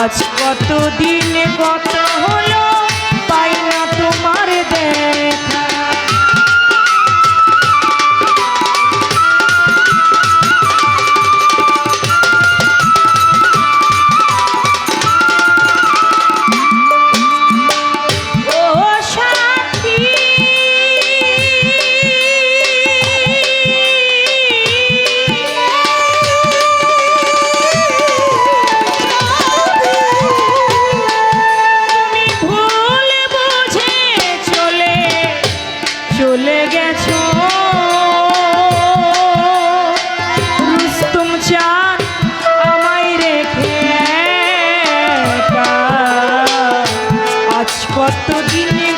আজ কতদিন কত কত দিনে